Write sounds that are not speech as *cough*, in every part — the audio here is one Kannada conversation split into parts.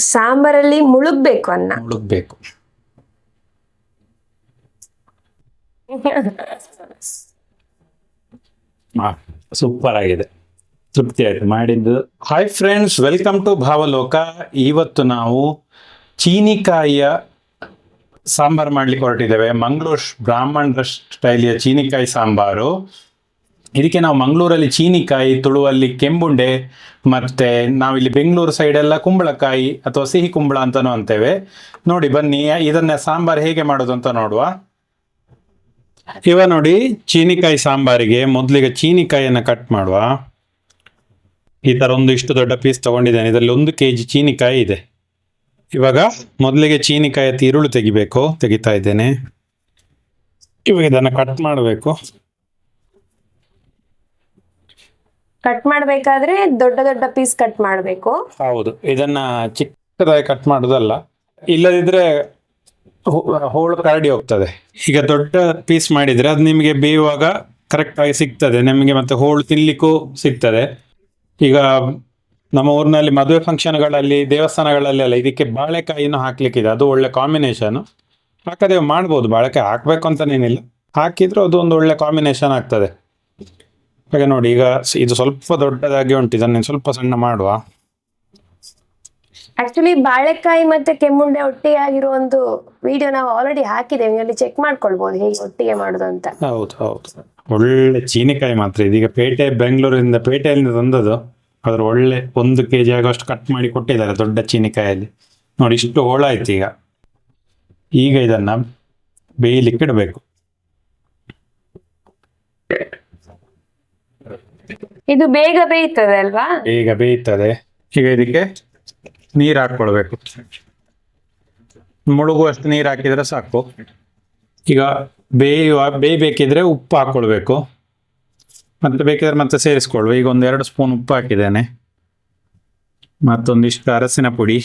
ಸಾಂಬಾರಲ್ಲಿ ಮುಳುಗ್ಬೇಕು ಅನ್ನ. ಮುಳುಗ್ಬೇಕು. ಸೂಪರ್ ಆಗಿದೆ. ತೃಪ್ತಿ ಆಯ್ತು ಮಾಡಿದ್ದು. Hi friends welcome to Bhavaloka. ಇವತ್ತು ನಾವು ಚೀನಿಕಾಯಿಯ ಸಾಂಬಾರು ಮಾಡ್ಲಿಕ್ಕೆ ಹೊರಟಿದ್ದೇವೆ. ಮಂಗಳೂರು ಬ್ರಾಹ್ಮಣರ ಸ್ಟೈಲಿಯ ಚೀನಿಕಾಯಿ ಸಾಂಬಾರು. ಇದಕ್ಕೆ ನಾವು ಮಂಗಳೂರಲ್ಲಿ ಚೀನಿಕಾಯಿ, ತುಳುವಲ್ಲಿ ಕೆಂಬುಂಡೆ, ಮತ್ತೆ ನಾವಿಲ್ಲಿ ಬೆಂಗಳೂರು ಸೈಡ್ ಎಲ್ಲ ಕುಂಬಳಕಾಯಿ ಅಥವಾ ಸಿಹಿ ಕುಂಬಳ ಅಂತಾನೂ ಅಂತೇವೆ. ನೋಡಿ, ಬನ್ನಿ, ಇದನ್ನ ಸಾಂಬಾರು ಹೇಗೆ ಮಾಡೋದು ಅಂತ ನೋಡುವ. ಇವ ನೋಡಿ, ಚೀನಿಕಾಯಿ ಸಾಂಬಾರಿಗೆ ಮೊದಲಿಗೆ ಚೀನಿಕಾಯಿಯನ್ನು ಕಟ್ ಮಾಡುವ. ಈ ತರ ಒಂದು ಇಷ್ಟು ದೊಡ್ಡ ಪೀಸ್ ತಗೊಂಡಿದ್ದೇನೆ. ಇದರಲ್ಲಿ ಒಂದು ಕೆ ಜಿ ಚೀನಿಕಾಯಿ ಇದೆ. ಇವಾಗ ಮೊದಲಿಗೆ ಚೀನಿಕಾಯಿ ತಿರುಳು ತೆಗಿಬೇಕು, ತೆಗಿತಾ ಇದ್ದೇನೆ. ಇವಾಗ ಇದನ್ನು ಕಟ್ ಮಾಡಬೇಕು. ಕಟ್ ಮಾಡ್ಬೇಕಾದ್ರೆ ದೊಡ್ಡ ದೊಡ್ಡ ಪೀಸ್ ಕಟ್ ಮಾಡಬೇಕು. ಹೌದು, ಇದನ್ನ ಚಿಕ್ಕದಾಗಿ ಕಟ್ ಮಾಡೋದಲ್ಲ. ಇಲ್ಲದಿದ್ರೆ ಹೋಳು ಕರಡಿ ಹೋಗ್ತದೆ. ಈಗ ದೊಡ್ಡ ಪೀಸ್ ಮಾಡಿದ್ರೆ ಅದು ನಿಮಗೆ ಬೇಯುವಾಗ ಕರೆಕ್ಟ್ ಆಗಿ ಸಿಗ್ತದೆ. ನಿಮಗೆ ಮತ್ತೆ ಹೋಳು ತಿನ್ಲಿಕ್ಕೂ ಸಿಗ್ತದೆ. ಈಗ ನಮ್ಮ ಊರಿನಲ್ಲಿ ಮದುವೆ ಫಂಕ್ಷನ್ಗಳಲ್ಲಿ ದೇವಸ್ಥಾನಗಳಲ್ಲಿ ಎಲ್ಲ ಇದಕ್ಕೆ ಬಾಳೆಕಾಯಿನೂ ಹಾಕ್ಲಿಕ್ಕಿದೆ. ಅದು ಒಳ್ಳೆ ಕಾಂಬಿನೇಷನ್ ಹಾಕದೇ ಮಾಡ್ಬೋದು, ಬಾಳೆಕಾಯಿ ಹಾಕ್ಬೇಕು ಅಂತನೇನಿಲ್ಲ ಹಾಕಿದ್ರು ಅದು ಒಂದು ಒಳ್ಳೆ ಕಾಂಬಿನೇಷನ್ ಆಗ್ತದೆ. ಹಾಗೆ ನೋಡಿ ಈಗ ಇದು ಸ್ವಲ್ಪ ದೊಡ್ಡದಾಗಿ ಉಂಟು. ಇದನ್ನ ಸ್ವಲ್ಪ ಸಣ್ಣ ಮಾಡುವ. ಆಕ್ಚುಲಿ ಬಾಳೆಕಾಯಿ ಮತ್ತೆ ಕೆಮ್ಮುಂಡೆ ಒಟ್ಟಿಗೆ ಆಗಿರೋ ಒಂದು ವಿಡಿಯೋ ನಾವು ಆಲ್ರೆಡಿ ಹಾಕಿದ್ದೇವೆ. ನೀವು ಅಲ್ಲಿ ಚೆಕ್ ಮಾಡ್ಕೊಳ್ಬಹುದು ಹೇಗೆ ಒಟ್ಟಿಗೆ ಮಾಡುದು ಅಂತ. ಹೌದು ಹೌದು. ಒಳ್ಳೆ ಚೀನಿಕಾಯಿ ಮಾತ್ರ. ಇದೀಗ ಪೇಟೆ ಬೆಂಗಳೂರಿಂದ ಪೇಟೆಯಿಂದ ತಂದದ್ದು. ಅದ್ರ ಒಳ್ಳೆ ಒಂದು ಕೆ ಜಿ ಆಗೋಷ್ಟು ಕಟ್ ಮಾಡಿ ಕೊಟ್ಟಿದ್ದಾರೆ ದೊಡ್ಡ ಚೀನಿಕಾಯಲ್ಲಿ. ನೋಡಿ ಇಷ್ಟು ಹೋಳಾಯ್ತು ಈಗ. ಈಗ ಇದನ್ನ ಬೇಯಲಿಕ್ಕೆ ಇಡಬೇಕು. ಇದು ಬೇಗ ಬೇಯ್ತದೆ ಅಲ್ವಾ? ಈಗ ಬೇಯ್ತದೆ. ಈಗ ಇದಕ್ಕೆ ನೀರ್ ಹಾಕೊಳ್ಬೇಕು ಮುಳುಗುವಷ್ಟು ನೀರ್ ಹಾಕಿದ್ರೆ ಸಾಕು. ಈಗ ಬೇಯುವ ಬೇಯಬೇಕಿದ್ರೆ ಉಪ್ಪು ಹಾಕೊಳ್ಬೇಕು ಮತ್ತೆ ಬೇಕಿದ್ರೆ ಮತ್ತೆ ಸೇರಿಸ್ಕೊಳ್ಬೇಕು. ಈಗ ಒಂದ್ ಎರಡು ಸ್ಪೂನ್ ಉಪ್ಪು ಹಾಕಿದ್ದೇನೆ. ಮತ್ತೊಂದಿಷ್ಟು ಅರಸಿನ ಪುಡಿ.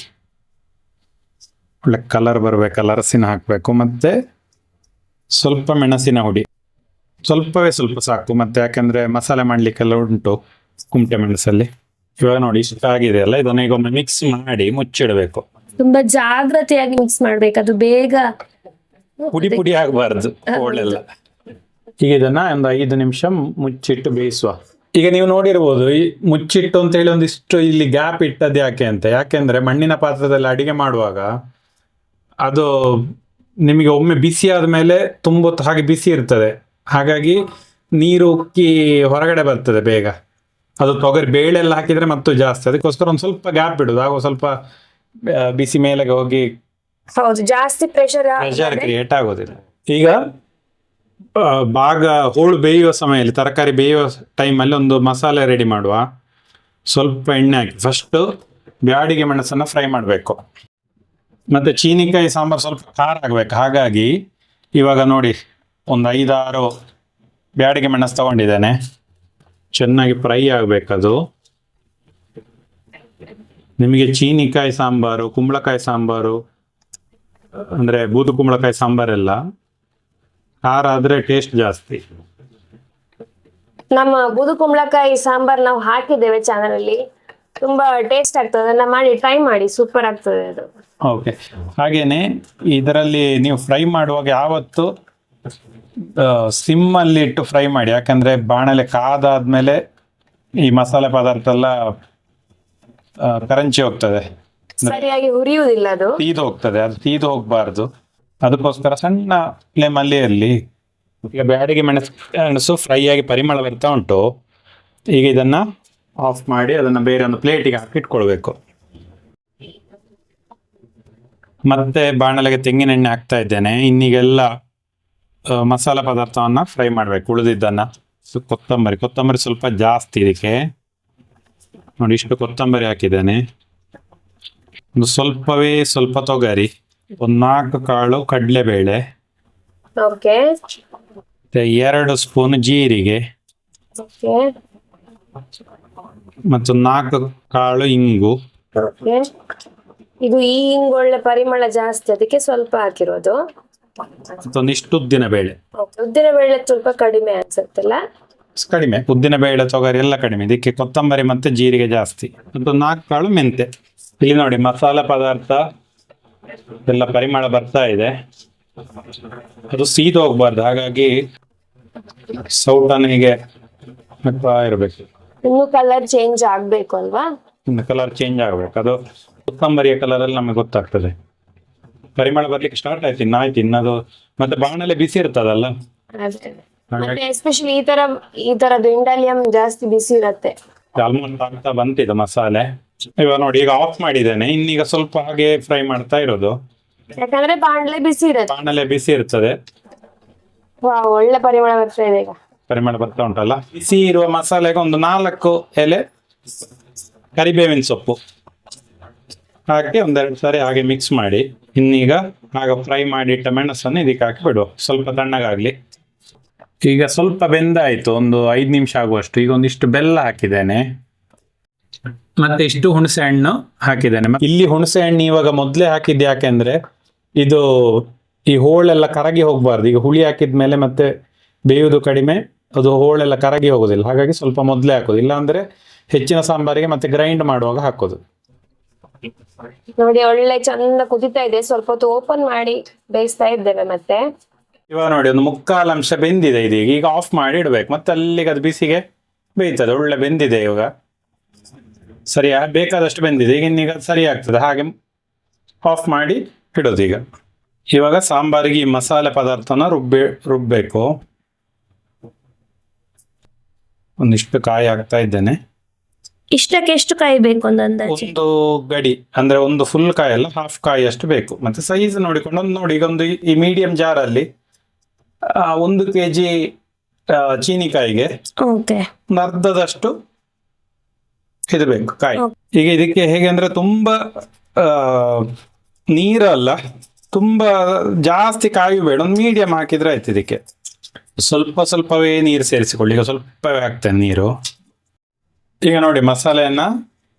ಒಳ್ಳೆ ಕಲರ್ ಬರ್ಬೇಕಲ್ಲ ಅರಸಿನ ಹಾಕಬೇಕು. ಮತ್ತೆ ಸ್ವಲ್ಪ ಮೆಣಸಿನ ಹುಡಿ. ಸ್ವಲ್ಪವೇ ಸ್ವಲ್ಪ ಸಾಕು ಮತ್ತೆ ಯಾಕಂದ್ರೆ ಮಸಾಲೆ ಮಾಡ್ಲಿಕ್ಕೆಲ್ಲ ಉಂಟು ಕುಮಟೆ ಮೆಣಸಲ್ಲಿ. ಇವಾಗ ನೋಡಿ ಇಷ್ಟ ಆಗಿದೆ ಅಲ್ಲ? ಇದನ್ನ ಈಗ ಒಮ್ಮೆ ಮಿಕ್ಸ್ ಮಾಡಿ ಮುಚ್ಚಿಡಬೇಕು. ತುಂಬಾ ಜಾಗ್ರತೆಯಾಗಿ ಮಿಕ್ಸ್ ಮಾಡ್ಬೇಕು ಅದು ಬೇಗ ಪುಡಿ ಪುಡಿ ಆಗಬಾರ್ದು ಒಳ್ಳೆಲ್ಲ ಈಗ ಇದನ್ನ ಒಂದು ಐದು ನಿಮಿಷ ಮುಚ್ಚಿಟ್ಟು ಬೇಯಿಸುವ. ಈಗ ನೀವು ನೋಡಿರ್ಬೋದು ಈ ಮುಚ್ಚಿಟ್ಟು ಅಂತ ಹೇಳಿ ಒಂದಿಷ್ಟು ಇಲ್ಲಿ ಗ್ಯಾಪ್ ಇಟ್ಟದ್ದು ಯಾಕೆ ಅಂತ. ಯಾಕೆಂದ್ರೆ ಮಣ್ಣಿನ ಪಾತ್ರದಲ್ಲಿ ಅಡಿಗೆ ಮಾಡುವಾಗ ಅದು ನಿಮಗೆ ಒಮ್ಮೆ ಬಿಸಿ ಆದ್ಮೇಲೆ ತುಂಬೊತ್ತು ಹಾಗೆ ಬಿಸಿ ಇರ್ತದೆ. ಹಾಗಾಗಿ ನೀರು ಉಕ್ಕಿ ಹೊರಗಡೆ ಬರ್ತದೆ ಬೇಗ. ಅದು ತೊಗರಿ ಬೇಳೆ ಎಲ್ಲ ಹಾಕಿದ್ರೆ ಮತ್ತು ಜಾಸ್ತಿ. ಅದಕ್ಕೋಸ್ಕರ ಒಂದು ಸ್ವಲ್ಪ ಗ್ಯಾಪ್ ಇಡುದು ಆಗ ಸ್ವಲ್ಪ ಬಿಸಿ ಮೇಲೆಗೆ ಹೋಗಿ ಹೌದು ಜಾಸ್ತಿ ಪ್ರೆಷರ್ ಪ್ರೆಷರ್ ಕ್ರಿಯೇಟ್ ಆಗೋದಿಲ್ಲ. ಈಗ ಭಾಗ ಹೋಳು ಬೇಯುವ ಸಮಯದಲ್ಲಿ ತರಕಾರಿ ಬೇಯುವ ಟೈಮಲ್ಲಿ ಒಂದು ಮಸಾಲೆ ರೆಡಿ ಮಾಡುವ. ಸ್ವಲ್ಪ ಎಣ್ಣೆ ಹಾಕಿ. ಫಸ್ಟು ಬ್ಯಾಡಿಗೆ ಮೆಣಸನ್ನು ಫ್ರೈ ಮಾಡಬೇಕು. ಮತ್ತೆ ಚೀನಿಕಾಯಿ ಸಾಂಬಾರು ಸ್ವಲ್ಪ ಖಾರ ಆಗ್ಬೇಕು. ಹಾಗಾಗಿ ಇವಾಗ ನೋಡಿ ಒಂದು ಐದಾರು ಬ್ಯಾಡಿಗೆ ಮೆಣಸು ತಗೊಂಡಿದ್ದೇನೆ. ಚೆನ್ನಾಗಿ ಫ್ರೈ ಆಗಬೇಕದು. ನಿಮಗೆ ಚೀನಿಕಾಯಿ ಸಾಂಬಾರು ಕುಂಬಳಕಾಯಿ ಸಾಂಬಾರು ಅಂದ್ರೆ ಬೂದು ಕುಂಬಳಕಾಯಿ ಸಾಂಬಾರೆಲ್ಲ. ಖಾರ ಆದ್ರೆ ಟೇಸ್ಟ್ ಜಾಸ್ತಿ. ನಮ್ಮ ಬೂದು ಕುಂಬಳಕಾಯಿ ಸಾಂಬಾರ್ ನಾವು ಹಾಕಿದ್ದೇವೆ ಚಾನಲ್ ಅಲ್ಲಿ ತುಂಬಾ ಟೇಸ್ಟ್ ಆಗ್ತದೆ ಅದನ್ನ ಮಾಡಿ ಟ್ರೈ ಮಾಡಿ ಸೂಪರ್ ಆಗ್ತದೆ ಅದು. ಓಕೆ ಹಾಗೇನೆ ಇದರಲ್ಲಿ ನೀವು ಫ್ರೈ ಮಾಡುವಾಗ ಯಾವತ್ತು ಸಿಮ್ ಅಲ್ಲಿ ಇಟ್ಟು ಫ್ರೈ ಮಾಡಿ ಯಾಕಂದ್ರೆ ಬಾಣಲೆ ಕಾದಾದ್ಮೇಲೆ ಈ ಮಸಾಲೆ ಪದಾರ್ಥ ಎಲ್ಲ ಕರೆಂಚಿ ಹೋಗ್ತದೆ. ಸರಿಯಾಗಿ ಹುರಿಯುವುದಿಲ್ಲ ಅದು? ತೀದು ಹೋಗ್ತದೆ ಅದು ತೀದು ಹೋಗ್ಬಾರ್ದು. ಅದಕ್ಕೋಸ್ಕರ ಸಣ್ಣ ಫ್ಲೇಮ್ ಅಲ್ಲಿ ಇರಲಿ ಈಗ ಬ್ಯಾಡಿಗೆ ಮೆಣಸು ಮೆಣಸು ಫ್ರೈ ಆಗಿ ಪರಿಮಳ ಬರ್ತಾ ಉಂಟು. ಈಗ ಇದನ್ನ ಆಫ್ ಮಾಡಿ ಅದನ್ನ ಬೇರೆ ಒಂದು ಪ್ಲೇಟಿಗೆ ಹಾಕಿ ಇಟ್ಕೊಳ್ಬೇಕು. ಮತ್ತೆ ಬಾಣಲೆಗೆ ತೆಂಗಿನೆಣ್ಣೆ ಹಾಕ್ತಾ ಇದ್ದೇನೆ. ಇನ್ನೀಗೆಲ್ಲ ಮಸಾಲ ಪದಾರ್ಥವನ್ನ ಫ್ರೈ ಮಾಡಬೇಕು ಉಳಿದಿದ್ದನ್ನ. ಸೊ ಕೊತ್ತಂಬರಿ ಕೊತ್ತಂಬರಿ ಸ್ವಲ್ಪ ಜಾಸ್ತಿ ಇದಕ್ಕೆ. ನೋಡಿ ಇಷ್ಟು ಕೊತ್ತಂಬರಿ ಹಾಕಿದ್ದೇನೆ. ಒಂದು ಸ್ವಲ್ಪವೇ ಸ್ವಲ್ಪ ತೊಗರಿ ಒಂದು ನಾಲ್ಕು ಕಾಳು ಕಡಲೆಬೇಳೆ. ಎರಡು ಸ್ಪೂನ್ ಜೀರಿಗೆ. ಮತ್ತು ನಾಲ್ಕು ಕಾಳು ಇಂಗು. ಇದು ಈ ಇಂಗು ಒಳ್ಳೆ ಪರಿಮಳ ಜಾಸ್ತಿ ಅದಕ್ಕೆ ಸ್ವಲ್ಪ ಹಾಕಿರೋದು. ಮತ್ತೊಂದಿಷ್ಟು ಉದ್ದಿನ ಬೇಳೆ. ಉದ್ದಿನ ಬೇಳೆ ಸ್ವಲ್ಪ ಕಡಿಮೆ ಅನ್ಸುತ್ತಲ್ಲ? ಕಡಿಮೆ ಉದ್ದಿನ ಬೇಳೆ ತೊಗರಿ ಎಲ್ಲ ಕಡಿಮೆ. ಇದಕ್ಕೆ ಕೊತ್ತಂಬರಿ ಮತ್ತೆ ಜೀರಿಗೆ ಜಾಸ್ತಿ. ಮತ್ತು ನಾಲ್ಕು ಕಾಳು ಮೆಂತೆ ಇಲ್ಲಿ ನೋಡಿ ಮಸಾಲೆ ಪದಾರ್ಥ ಎಲ್ಲ ಪರಿಮಳ ಬರ್ತಾ ಇದೆ. ಅದು ಸೀದ ಹೋಗ್ಬಾರ್ದು. ಹಾಗಾಗಿ ಸೌಟನಿಗೆ ಇರಬೇಕು. ಇನ್ನು ಕಲರ್ ಚೇಂಜ್ ಆಗ್ಬೇಕು ಅಲ್ವಾ? ಕಲರ್ ಚೇಂಜ್ ಆಗ್ಬೇಕು. ಅದು ಕೊತ್ತಂಬರಿಯ ಕಲರ್ ಅಲ್ಲಿ ನಮಗೆ ಗೊತ್ತಾಗ್ತದೆ. ಪರಿಮಳ ಬರ್ಲಿಕ್ಕೆ ಸ್ಟಾರ್ಟ್ ಆಯ್ತು ಇನ್ನಾಯ್ತು ತಿನ್ನೋದು ಇನ್ನದು ಮತ್ತೆ ಬಾಣಲೆ ಬಿಸಿ ಇರ್ತದಲ್ಲ? ಮತ್ತೆ ಎಸ್ಪೆಷಲಿ ಈ ತರ ಈ ತರದ್ದು ಇಂಡಾಲಿಯಂ ಜಾಸ್ತಿ ಬಿಸಿ ಇರುತ್ತೆ. ಆಲ್ಮೋಸ್ಟ್ ಆಗ್ತಾ ಬಂತಿದೆ ಮಸಾಲೆ. ಇವಾಗ ನೋಡಿ ಈಗ ಆಫ್ ಮಾಡಿದ್ದೇನೆ ಇನ್ನೀಗ ಸ್ವಲ್ಪ ಹಾಗೆ ಫ್ರೈ ಮಾಡ್ತಾ ಇರೋದು. ಯಾಕಂದ್ರೆ ಬಾಣಲೆ ಬಿಸಿ ಇರತ್ತೆ. ಬಾಣಲೆ ಬಿಸಿ ಇರ್ತದೆ. ಒಳ್ಳೆ ಪರಿಮಳ ಬರ್ತಾ ಇದೆ ಈಗ. ಪರಿಮಳ ಬರ್ತಾ ಉಂಟಲ್ಲ? ಬಿಸಿ ಇರುವ ಮಸಾಲೆಗೆ ಒಂದು ನಾಲ್ಕು ಎಲೆ ಕರಿಬೇವಿನ ಸೊಪ್ಪು. ಹಾಕಿ ಒಂದೆರಡು ಸಾರಿ ಹಾಗೆ ಮಿಕ್ಸ್ ಮಾಡಿ. ಇನ್ನೀಗ ಆಗ ಫ್ರೈ ಮಾಡಿಟ್ಟ ಮೆಣಸನ್ನು ಇದಕ್ಕೆ ಹಾಕಿ ಬಿಡುವ. ಸ್ವಲ್ಪ ತಣ್ಣಗಾಗ್ಲಿ. ಈಗ ಸ್ವಲ್ಪ ಬೆಂದಾಯ್ತು. ಒಂದು ಐದು ನಿಮಿಷ ಆಗುವಷ್ಟು. ಈಗ ಒಂದಿಷ್ಟು ಬೆಲ್ಲ ಹಾಕಿದ್ದೇನೆ. ಮತ್ತೆ ಇಷ್ಟು ಹುಣಸೆ ಹಣ್ಣು ಹಾಕಿದ್ದೇನೆ. ಇಲ್ಲಿ ಹುಣಸೆ ಹಣ್ಣು ಇವಾಗ ಮೊದಲೇ ಹಾಕಿದ್ದು ಯಾಕೆಂದ್ರೆ ಇದು ಈ ಹೋಳೆಲ್ಲ ಕರಗಿ ಹೋಗ್ಬಾರ್ದು. ಈಗ ಹುಳಿ ಹಾಕಿದ್ಮೇಲೆ ಮತ್ತೆ ಬೇಯುವುದು ಕಡಿಮೆ, ಅದು ಹೋಳೆಲ್ಲ ಕರಗಿ ಹೋಗೋದಿಲ್ಲ. ಹಾಗಾಗಿ ಸ್ವಲ್ಪ ಮೊದಲೇ ಹಾಕೋದು ಇಲ್ಲಾಂದ್ರೆ ಹೆಚ್ಚಿನ ಸಾಂಬಾರಿಗೆ ಮತ್ತೆ ಗ್ರೈಂಡ್ ಮಾಡುವಾಗ ಹಾಕೋದು. ನೋಡಿ, ಒಳ್ಳೆ ಚಂದ ಕುದಿತಾ ಇದೆ. ಸ್ವಲ್ಪ ಹೊತ್ತು ಓಪನ್ ಮಾಡಿ ಬೇಯಿಸ್ತಾ ಇದ್ದೇವೆ ಮತ್ತೆ. ಇವಾಗ ನೋಡಿ, ಒಂದು ಮುಕ್ಕಾಲು ಅಂಶ ಬೆಂದಿದೆ ಇದೀಗ ಈಗ. ಆಫ್ ಮಾಡಿ ಇಡ್ಬೇಕು. ಮತ್ತೆ ಅಲ್ಲಿಗೆ ಅದು ಬಿಸಿಗೆ ಬೇಯ್ತದೆ. ಒಳ್ಳೆ ಬೆಂದಿದೆ ಇವಾಗ. ಸರಿಯಾ? ಬೇಕಾದಷ್ಟು ಬೆಂದಿದೆ. ಈಗ ಇನ್ನೀಗ ಸರಿ ಆಗ್ತದೆ. ಹಾಗೆ ಆಫ್ ಮಾಡಿ ಇಡೋದು ಈಗ. ಇವಾಗ ಸಾಂಬಾರಿಗೆ ಈ ಮಸಾಲೆ ಪದಾರ್ಥನ ರುಬ್ಬಿ ರುಬ್ಬಬೇಕು ಒಂದಿಷ್ಟು ಕಾಯಿ ಹಾಕ್ತಾ ಇದ್ದೇನೆ. ಇಷ್ಟಕ್ಕೆ ಎಷ್ಟು ಕಾಯಿ ಬೇಕು ಒಂದು ಅಂದಾಜು? ಒಂದು ಗಡಿ ಅಂದ್ರೆ ಒಂದು ಫುಲ್ ಕಾಯಿ ಅಲ್ಲ ಹಾಫ್ ಕಾಯಿ ಅಷ್ಟು ಬೇಕು. ಮತ್ತೆ ಸೈಜ್ ನೋಡಿಕೊಂಡು ಒಂದು ನೋಡಿ ಈಗ ಒಂದು ಈ ಮೀಡಿಯಂ ಜಾರಲ್ಲಿ ಒಂದು ಕೆ ಜಿ ಚೀನಿಕಾಯಿಗೆ ಓಕೆ. ಒಂದು ಅರ್ಧದಷ್ಟು ಇದು ಬೇಕು ಕಾಯಿ. Okay. ಈಗ ಇದಕ್ಕೆ ಹೇಗೆ ಅಂದ್ರೆ ತುಂಬಾ ಆ, ನೀರಲ್ಲ ತುಂಬಾ ಜಾಸ್ತಿ ಕಾಯಿ ಬೇಡ ಒಂದು ಮೀಡಿಯಂ ಹಾಕಿದ್ರೆ ಆಯ್ತು ಇದಕ್ಕೆ. ಸ್ವಲ್ಪ ಸ್ವಲ್ಪವೇ ನೀರು ಸೇರಿಸಿಕೊಳ್ಳಿ ಈಗ ಸ್ವಲ್ಪವೇ ಹಾಕ್ತೇನೆ ನೀರು. ಈಗ ನೋಡಿ ಮಸಾಲೆಯನ್ನ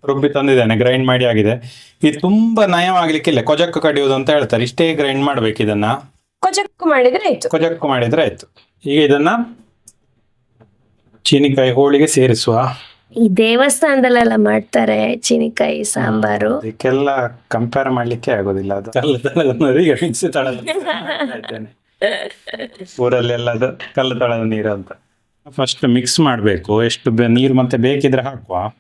ರುಬ್ಬಿ ತಂದಿದ್ದೇನೆ ಗ್ರೈಂಡ್ ಮಾಡಿ ಆಗಿದೆ. ಇದು ತುಂಬಾ ನಯವಾಗ್ಲಿಕ್ಕಿಲ್ಲ ಕೊಜಕ್ಕು ಕಡಿಯೋದು ಅಂತ ಹೇಳ್ತಾರೆ. ಇಷ್ಟೇ ಗ್ರೈಂಡ್ ಮಾಡ್ಬೇಕು ಇದನ್ನ. ಕೊಜಕ್ಕು ಮಾಡಿದ್ರೆ ಆಯ್ತು. ಕೊಜಕ್ಕು ಮಾಡಿದ್ರೆ ಆಯ್ತು. ಈಗ ಇದನ್ನ ಚೀನಿಕಾಯಿ ಹೋಳಿಗೆ ಸೇರಿಸುವ. ಈ ದೇವಸ್ಥಾನದಲ್ಲೆಲ್ಲ ಮಾಡ್ತಾರೆ ಚೀನಿಕಾಯಿ ಸಾಂಬಾರು. ಇದಕ್ಕೆಲ್ಲ ಕಂಪೇರ್ ಮಾಡ್ಲಿಕ್ಕೆ ಆಗೋದಿಲ್ಲ. ಅದು ಕಲ್ಲು ತಳದ ನೀರು, ಈಗ ಮಿಕ್ಸಿ ತಳದ ನೀರು. *laughs* ಊರಲ್ಲೆಲ್ಲ ಅದು ಕಲ್ಲು ತಳದ ನೀರು ಅಂತ. ಫಸ್ಟ್ ಮಿಕ್ಸ್ ಮಾಡಬೇಕು. ಎಷ್ಟು ನೀರು ಮತ್ತೆ ಬೇಕಿದ್ರೆ ಹಾಕುವ.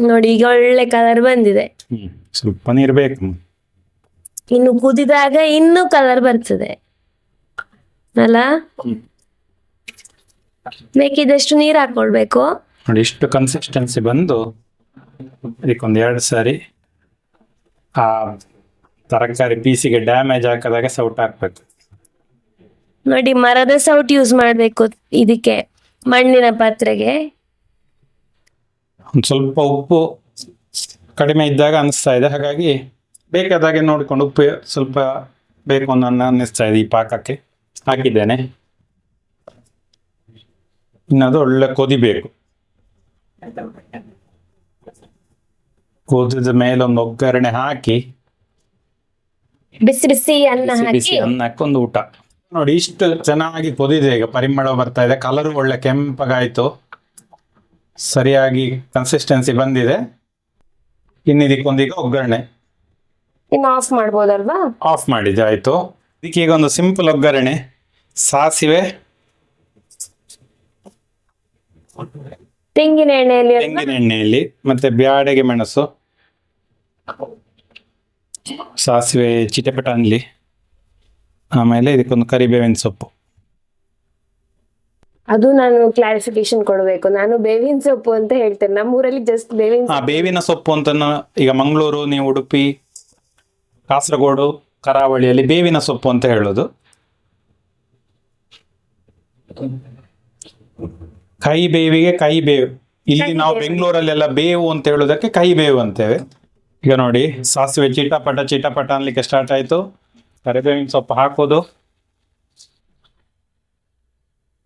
ನೋಡಿ ಈಗ ಒಳ್ಳೆ ಕಲರ್ ಬಂದಿದೆ. ಸ್ವಲ್ಪ ನೀರು ಬೇಕು. ಇನ್ನು ಕುದಿದಾಗ ಇನ್ನೂ ಕಲರ್ ಬರ್ತದೆ. ಅಲ್ಲ. ಬೇಕಿದಷ್ಟು ನೀರು ಹಾಕೊಳ್ಬೇಕು. ನೋಡಿ ಇಷ್ಟು ಕನ್ಸಿಸ್ಟೆನ್ಸಿ ಬಂದು ಇದಕ್ಕೊಂದು ಎರಡು ಸಾರಿ ಆ ತರಕಾರಿ ಪೀಸಿಗೆ ಡ್ಯಾಮೇಜ್ ಹಾಕದಾಗ ಸೌಟ್ ಹಾಕ್ಬೇಕು. ನೋಡಿ ಮರದ ಸೌಟ್ ಯೂಸ್ ಮಾಡ್ಬೇಕು ಇದಕ್ಕೆ ಮಣ್ಣಿನ ಪಾತ್ರೆಗೆ. ಒಂದು ಸ್ವಲ್ಪ ಉಪ್ಪು ಕಡಿಮೆ ಇದ್ದಾಗ ಅನಿಸ್ತಾ ಇದೆ. ಹಾಗಾಗಿ ಬೇಕಾದಾಗೆ ನೋಡಿಕೊಂಡು ಉಪ್ಪು ಸ್ವಲ್ಪ ಬೇಕು ಅನ್ನೋ ಅನ್ನಿಸ್ತಾ ಇದೆ ಈ ಪಾಕಕ್ಕೆ. ಹಾಕಿದ್ದೇನೆ. ಇನ್ನದು ಒಳ್ಳೆ ಕೊದಿಬೇಕು ಕುದಿದ ಮೇಲೆ ಒಂದು ಒಗ್ಗರಣೆ ಹಾಕಿ ಬಿಸಿ ಬಿಸಿ ಅನ್ನ ಹಾಕಿ. ಅನ್ನಕ್ಕೆ ಒಂದು ಊಟ. ನೋಡಿ ಇಷ್ಟು ಚೆನ್ನಾಗಿ ಕುದಿದೆ ಈಗ ಪರಿಮಳ ಬರ್ತಾ ಇದೆ. ಕಲರ್ ಒಳ್ಳೆ ಕೆಂಪಗಾಯ್ತು. ಸರಿಯಾಗಿ ಕನ್ಸಿಸ್ಟೆನ್ಸಿ ಬಂದಿದೆ. ಇನ್ನು ಇದಕ್ಕೊಂದೀಗ ಒಗ್ಗರಣೆ. ಇನ್ನು ಆಫ್ ಮಾಡ್ಬೋದಲ್ವಾ? ಆಫ್ ಮಾಡಿದೆ ಆಯ್ತು. ಇದಕ್ಕೆ ಈಗ ಒಂದು ಸಿಂಪಲ್ ಒಗ್ಗರಣೆ. ಸಾಸಿವೆ. ತೆಂಗಿನ ಎಣ್ಣೆಯಲ್ಲಿ? ತೆಂಗಿನ ಎಣ್ಣೆಯಲ್ಲಿ ಮತ್ತೆ ಬ್ಯಾಡೆಗೆ ಮೆಣಸು. ಸಾಸಿವೆ ಚಿಟಪಟ ಅನ್ಲಿ ಆಮೇಲೆ ಇದಕ್ಕೊಂದು ಕರಿಬೇವಿನ ಸೊಪ್ಪು. ಅದು ನಾನು ಕ್ಲಾರಿಫಿಕೇಶನ್ ಕೊಡಬೇಕು. ನಾನು ಬೇವಿನ ಸೊಪ್ಪು ಅಂತ ಹೇಳ್ತೇನೆ. ನಮ್ಮೂರಲ್ಲಿ ಜಸ್ಟ್ ಬೇವಿನ ಆ ಬೇವಿನ ಸೊಪ್ಪು ಅಂತ ಈಗ ಮಂಗಳೂರು ನೀವು ಉಡುಪಿ ಕಾಸರಗೋಡು ಕರಾವಳಿಯಲ್ಲಿ ಬೇವಿನ ಸೊಪ್ಪು ಅಂತ ಹೇಳೋದು. ಕೈ ಬೇವಿಗೆ ಕೈ ಬೇವು. ಇಲ್ಲಿ ನಾವು ಬೆಂಗಳೂರಲ್ಲೆಲ್ಲ ಬೇವು ಅಂತ ಹೇಳೋದಕ್ಕೆ ಕೈ ಬೇವು ಅಂತೇವೆ. ಈಗ ನೋಡಿ ಸಾಸಿವೆ ಚಿಟಪಟ ಚಿಟಪಟ ಅನ್ಲಿಕ್ಕೆ ಸ್ಟಾರ್ಟ್ ಆಯ್ತು. ಕರಿಬೇವಿನ ಸೊಪ್ಪು ಹಾಕೋದು.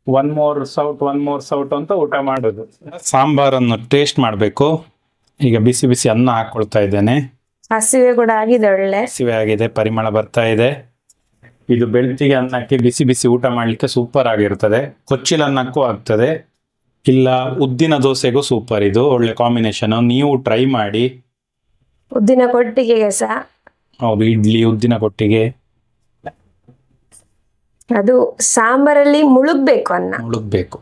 ಒನ್ ಮೋರ್ ಸೌಟ್ ಒನ್ ಮೋರ್ ಸೌಟ್ ಅಂತ ಊಟ ಮಾಡೋದು. ಸಾಂಬಾರನ್ನು ಟೇಸ್ಟ್ ಮಾಡಬೇಕು. ಈಗ ಬಿಸಿ ಬಿಸಿ ಅನ್ನ ಹಾಕೊಳ್ತಾ ಇದ್ದೇನೆ. ಹಸಿವೆ ಕೂಡ ಆಗಿದೆ ಒಳ್ಳೆ. ಹಸಿವೆ ಆಗಿದೆ ಪರಿಮಳ ಬರ್ತಾ ಇದೆ. ಇದು ಬೆಳ್ತಿಗೆ ಅನ್ನಕ್ಕೆ ಬಿಸಿ ಬಿಸಿ ಊಟ ಮಾಡಲಿಕ್ಕೆ ಸೂಪರ್ ಆಗಿರ್ತದೆ. ಕೊಚ್ಚಿಲ ಅನ್ನಕ್ಕೂ ಆಗ್ತದೆ. ಇಲ್ಲ ಉದ್ದಿನ ದೋಸೆಗೂ ಸೂಪರ್ ಇದು ಒಳ್ಳೆ ಕಾಂಬಿನೇಷನ್ ನೀವು ಟ್ರೈ ಮಾಡಿ. ಉದ್ದಿನ ಕೊಟ್ಟಿಗೆಗೆ ಸಹ. ಹೌದು ಇಡ್ಲಿ ಉದ್ದಿನ ಕೊಟ್ಟಿಗೆ. ಅದು ಸಾಂಬಾರಲ್ಲಿ ಮುಳುಗ್ಬೇಕು ಅನ್ನ. ಮುಳುಗ್ಬೇಕು.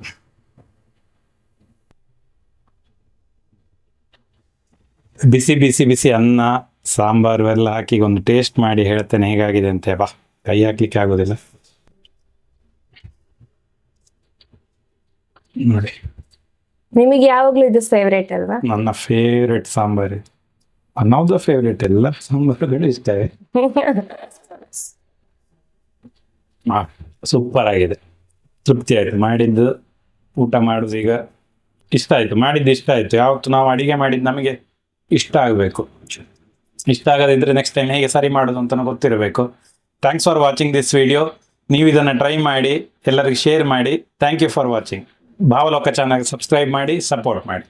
ಬಿಸಿ ಬಿಸಿ ಬಿಸಿ ಅನ್ನ ಸಾಂಬಾರು ಎಲ್ಲ ಹಾಕಿ ಒಂದು ಟೇಸ್ಟ್ ಮಾಡಿ ಹೇಳ್ತೇನೆ ಹೇಗಾಗಿದೆ ಅಂತೆ ಬಾ ಕೈ ಹಾಕ್ಲಿಕ್ಕೆ ಆಗೋದಿಲ್ಲ. ನೋಡಿ. ನಿಮಗೆ ಯಾವಾಗ್ಲೂ ಇದು ಫೇವ್ರೇಟ್ ಅಲ್ವಾ? ನನ್ನ favourite sambar. One of the favourite ಎಲ್ಲ ಸಾಂಬಾರುಗಳು ಇಷ್ಟವೇ *laughs* ಸೂಪರ್ ಆಗಿದೆ. ತೃಪ್ತಿ ಆಯ್ತು. ಮಾಡಿದ್ದು ಊಟ ಮಾಡೋದು ಈಗ ಇಷ್ಟ ಆಯ್ತು. ಮಾಡಿದ್ದು ಇಷ್ಟ ಆಯ್ತು. ಯಾವತ್ತು ನಾವು ಅಡಿಗೆ ಮಾಡಿದ್ದು ನಮಗೆ ಇಷ್ಟ ಆಗಬೇಕು. ಇಷ್ಟ ಆಗದಿದ್ರೆ ನೆಕ್ಸ್ಟ್ ಟೈಮ್ ಹೇಗೆ ಸರಿ ಮಾಡೋದು ಅಂತ ಗೊತ್ತಿರಬೇಕು. Thanks for watching this video ನೀವು ಇದನ್ನು ಟ್ರೈ ಮಾಡಿ, ಎಲ್ಲರಿಗೂ ಶೇರ್ ಮಾಡಿ. Thank you for watching Bhavaloka channel subscribe ಮಾಡಿ ಸಪೋರ್ಟ್ ಮಾಡಿ.